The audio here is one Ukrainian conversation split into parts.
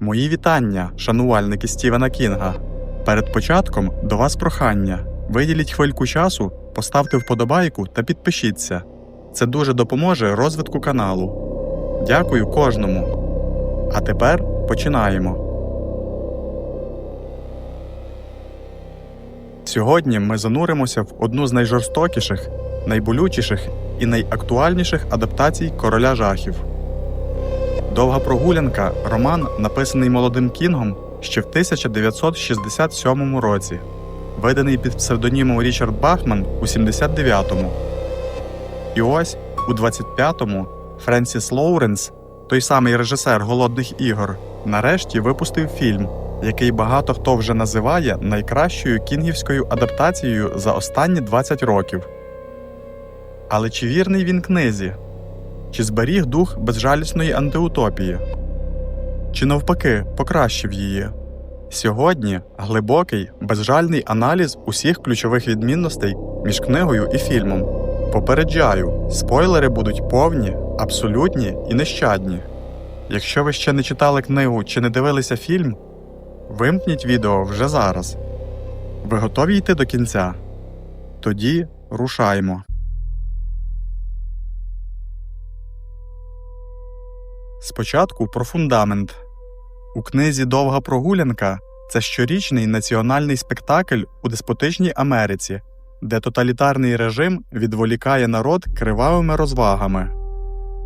Мої вітання, шанувальники Стівена Кінга. Перед початком до вас прохання. Виділіть хвильку часу, поставте вподобайку та підпишіться. Це дуже допоможе розвитку каналу. Дякую кожному. А тепер починаємо. Сьогодні ми зануримося в одну з найжорстокіших, найболючіших і найактуальніших адаптацій короля жахів. Довга прогулянка роман, написаний молодим Кінгом ще в 1967 році, виданий під псевдонімом Річард Бахман у 79-му. І ось у 25-му Френсіс Лоуренс, той самий режисер Голодних ігор, нарешті випустив фільм, який багато хто вже називає найкращою кінгівською адаптацією за останні 20 років. Але чи вірний він книзі? Чи зберіг дух безжалісної антиутопії? Чи навпаки покращив її? Сьогодні глибокий, безжальний аналіз усіх ключових відмінностей між книгою і фільмом. Попереджаю, спойлери будуть повні, абсолютні і нещадні. Якщо ви ще не читали книгу чи не дивилися фільм, вимкніть відео вже зараз. Ви готові йти до кінця? Тоді рушаймо. Спочатку про фундамент. У книзі Довга прогулянка це щорічний національний спектакль у деспотичній Америці, де тоталітарний режим відволікає народ кривавими розвагами.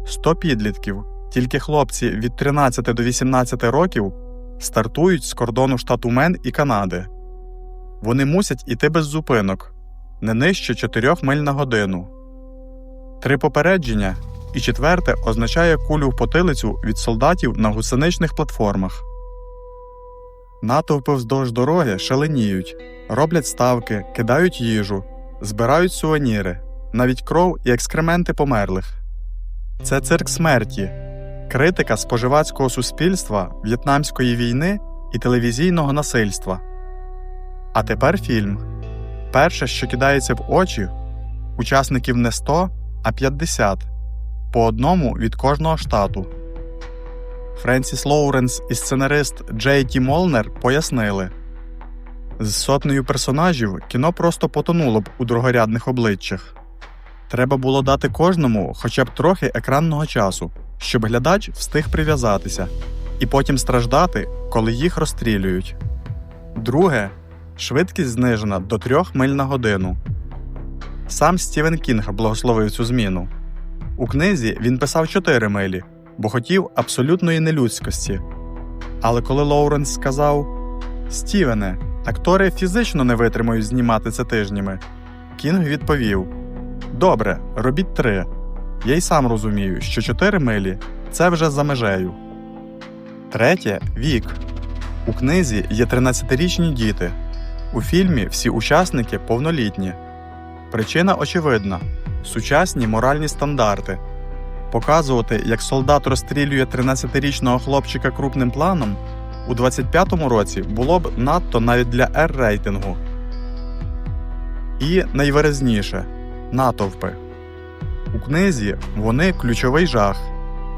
100 підлітків, тільки хлопці від 13 до 18 років, стартують з кордону штату Мен і Канади. Вони мусять іти без зупинок не нижче 4 миль на годину. Три попередження і четверте означає кулю в потилицю від солдатів на гусеничних платформах. Натовпи вздовж дороги шаленіють, роблять ставки, кидають їжу, збирають сувеніри, навіть кров і екскременти померлих. Це цирк смерті, критика споживацького суспільства, в'єтнамської війни і телевізійного насильства. А тепер фільм. Перше, що кидається в очі, учасників не 100, а 50 по одному від кожного штату. Френсіс Лоуренс і сценарист Джей Ті Молнер пояснили з сотнею персонажів кіно просто потонуло б у другорядних обличчях. Треба було дати кожному хоча б трохи екранного часу, щоб глядач встиг прив'язатися, і потім страждати, коли їх розстрілюють. Друге швидкість знижена до 3 миль на годину. Сам Стівен Кінг благословив цю зміну. У книзі він писав 4 милі, бо хотів абсолютної нелюдськості. Але коли Лоуренс сказав Стівене, актори фізично не витримають знімати це тижнями, Кінг відповів: Добре, робіть три. Я й сам розумію, що 4 милі це вже за межею. Третє вік. У книзі є 13-річні діти. У фільмі всі учасники повнолітні. Причина очевидна сучасні моральні стандарти. Показувати, як солдат розстрілює 13-річного хлопчика крупним планом у 25-му році було б надто навіть для r рейтингу. І найвиразніше натовпи. У книзі вони ключовий жах.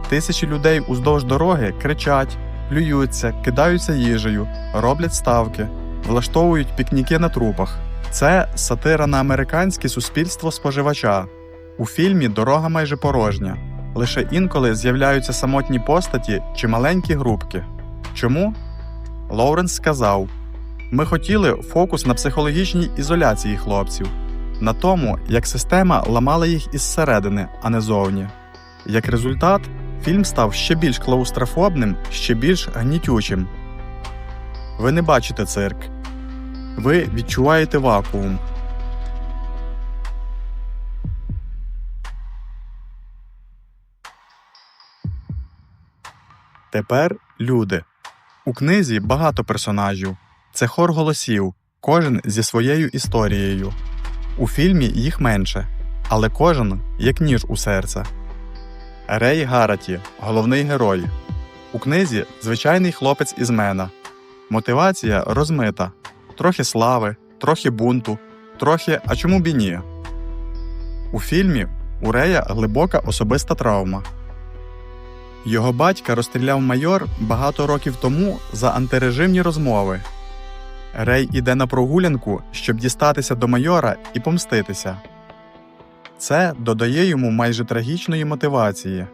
Тисячі людей уздовж дороги кричать, плюються, кидаються їжею, роблять ставки, влаштовують пікніки на трупах. Це сатира на американське суспільство споживача. У фільмі дорога майже порожня. Лише інколи з'являються самотні постаті чи маленькі групки. Чому? Лоуренс сказав: ми хотіли фокус на психологічній ізоляції хлопців, на тому, як система ламала їх із середини, а не зовні. Як результат, фільм став ще більш клаустрофобним, ще більш гнітючим. Ви не бачите цирк. Ви відчуваєте вакуум. Тепер люди. У книзі багато персонажів. Це хор голосів, кожен зі своєю історією. У фільмі їх менше, але кожен як ніж у серце. Рей Гараті головний герой. У книзі звичайний хлопець із Мена. Мотивація розмита трохи слави, трохи бунту, трохи а чому б і ні. У фільмі у Рея глибока особиста травма. Його батька розстріляв майор багато років тому за антирежимні розмови. Рей іде на прогулянку, щоб дістатися до майора і помститися. Це додає йому майже трагічної мотивації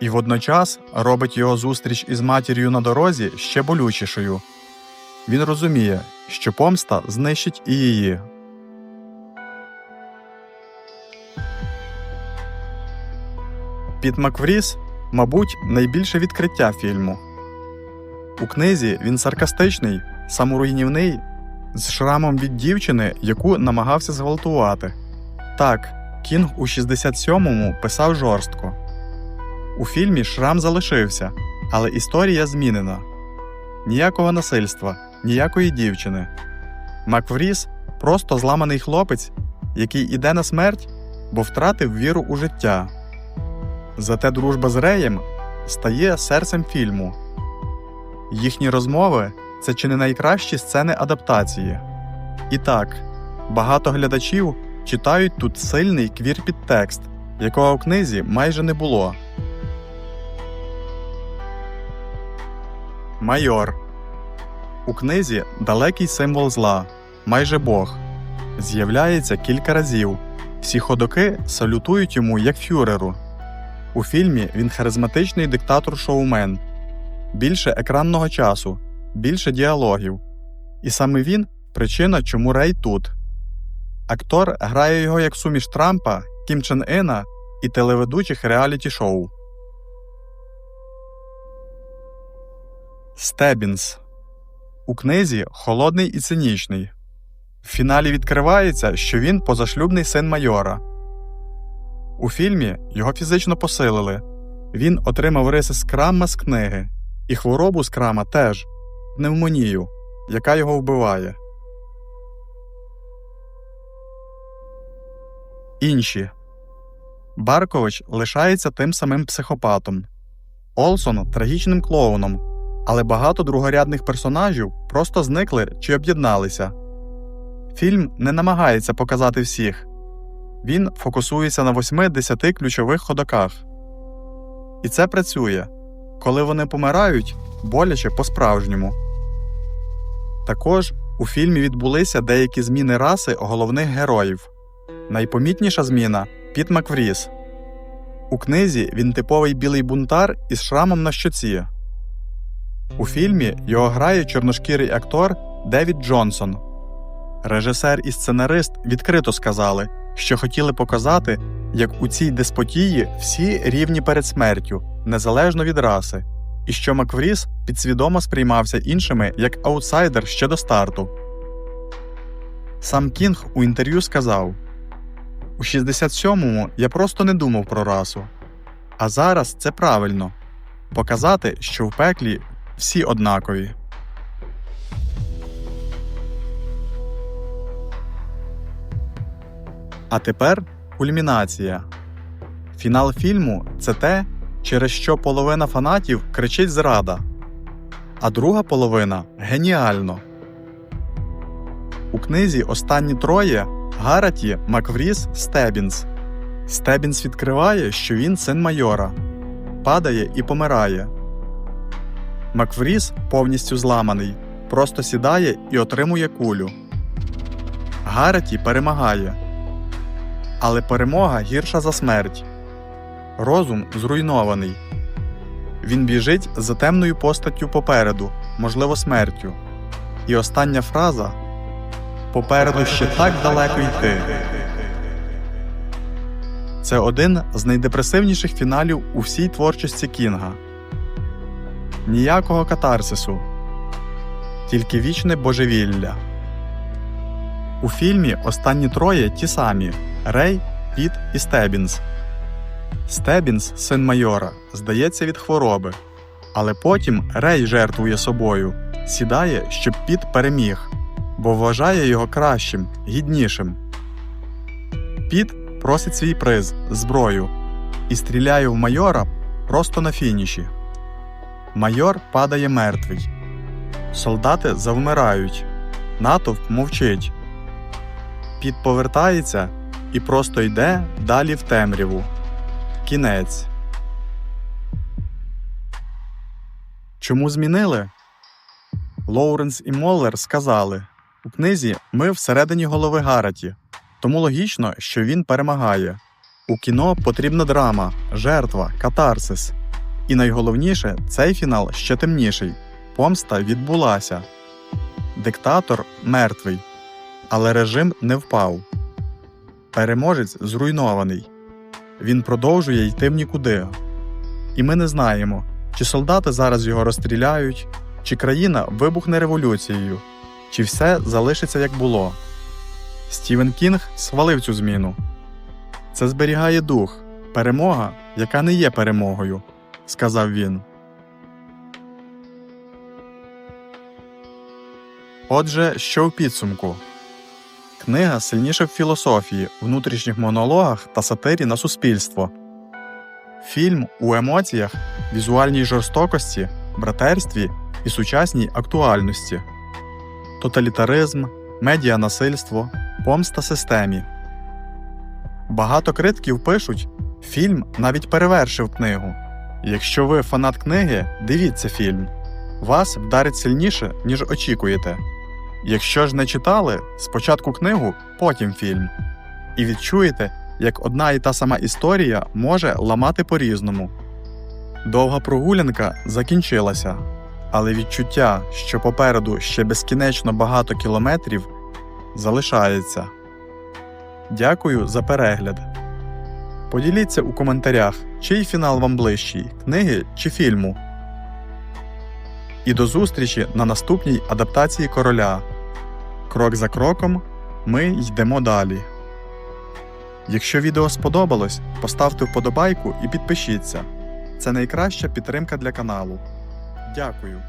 і водночас робить його зустріч із матір'ю на дорозі ще болючішою. Він розуміє, що помста знищить і її. Піт Маквріс, мабуть, найбільше відкриття фільму. У книзі він саркастичний, саморуйнівний, з шрамом від дівчини, яку намагався зґвалтувати. Так, Кінг у 67-му писав жорстко. У фільмі шрам залишився, але історія змінена. Ніякого насильства, ніякої дівчини. Маквріс просто зламаний хлопець, який іде на смерть, бо втратив віру у життя. Зате дружба з Реєм стає серцем фільму. Їхні розмови це чи не найкращі сцени адаптації. І так, багато глядачів читають тут сильний квір-підтекст, якого в книзі майже не було. Майор у книзі далекий символ зла, майже Бог. З'являється кілька разів. Всі ходоки салютують йому як фюреру. У фільмі він харизматичний диктатор-шоумен, більше екранного часу, більше діалогів. І саме він причина, чому Рей тут. Актор грає його як суміш Трампа, Кім Чен Ина і телеведучих реаліті шоу. Стебінс у книзі холодний і цинічний. В фіналі відкривається, що він позашлюбний син майора. У фільмі його фізично посилили. Він отримав риси скрама з книги, і хворобу скрама теж пневмонію, яка його вбиває. Інші Баркович лишається тим самим психопатом, Олсон трагічним клоуном, але багато другорядних персонажів просто зникли чи об'єдналися. Фільм не намагається показати всіх він фокусується на 8-10 ключових ходоках. І це працює коли вони помирають боляче по-справжньому. Також у фільмі відбулися деякі зміни раси головних героїв. Найпомітніша зміна Піт Маквріс. У книзі він типовий білий бунтар із шрамом на щоці. У фільмі його грає чорношкірий актор Девід Джонсон. Режисер і сценарист відкрито сказали, що хотіли показати, як у цій деспотії всі рівні перед смертю, незалежно від раси, і що Маквріс підсвідомо сприймався іншими як аутсайдер ще до старту. Сам Кінг у інтерв'ю сказав У 67-му я просто не думав про расу. А зараз це правильно показати, що в пеклі всі однакові. А тепер кульмінація. Фінал фільму це те, через що половина фанатів кричить зрада, а друга половина геніально. У книзі Останні троє Гараті Маквріс Стебінс. Стебінс відкриває, що він син майора, падає і помирає. Маквріс повністю зламаний, просто сідає і отримує кулю. Гараті перемагає. Але перемога гірша за смерть. Розум зруйнований. Він біжить за темною постаттю попереду, можливо, смертю. І остання фраза Попереду ще так далеко йти. Це один з найдепресивніших фіналів у всій творчості Кінга. Ніякого катарсису, тільки вічне божевілля. У фільмі останні троє ті самі Рей, Піт і Стебінс. Стебінс, син майора, здається від хвороби. Але потім Рей жертвує собою, сідає, щоб Піт переміг, бо вважає його кращим, гіднішим. Піт просить свій приз зброю і стріляє в майора просто на фініші. Майор падає мертвий. Солдати завмирають. Натовп мовчить. Піт повертається і просто йде далі в темряву. Кінець. Чому змінили? Лоуренс і Моллер сказали: у книзі ми всередині голови Гараті, тому логічно, що він перемагає. У кіно потрібна драма, жертва, катарсис. І найголовніше, цей фінал ще темніший. Помста відбулася. Диктатор мертвий, але режим не впав. Переможець зруйнований. Він продовжує йти в нікуди. І ми не знаємо, чи солдати зараз його розстріляють, чи країна вибухне революцією, чи все залишиться як було. Стівен Кінг схвалив цю зміну. Це зберігає дух, перемога, яка не є перемогою, сказав він. Отже, що в підсумку? Книга сильніша в філософії, внутрішніх монологах та сатирі на суспільство. Фільм у емоціях, візуальній жорстокості, братерстві і сучасній актуальності, тоталітаризм, медіанасильство, помста системі. Багато критиків пишуть, фільм навіть перевершив книгу. Якщо ви фанат книги, дивіться фільм. Вас вдарить сильніше, ніж очікуєте. Якщо ж не читали, спочатку книгу, потім фільм. І відчуєте, як одна і та сама історія може ламати по-різному. Довга прогулянка закінчилася, але відчуття, що попереду ще безкінечно багато кілометрів, залишається. Дякую за перегляд. Поділіться у коментарях, чий фінал вам ближчий книги чи фільму. І до зустрічі на наступній адаптації короля. Крок за кроком ми йдемо далі. Якщо відео сподобалось, поставте вподобайку і підпишіться. Це найкраща підтримка для каналу. Дякую.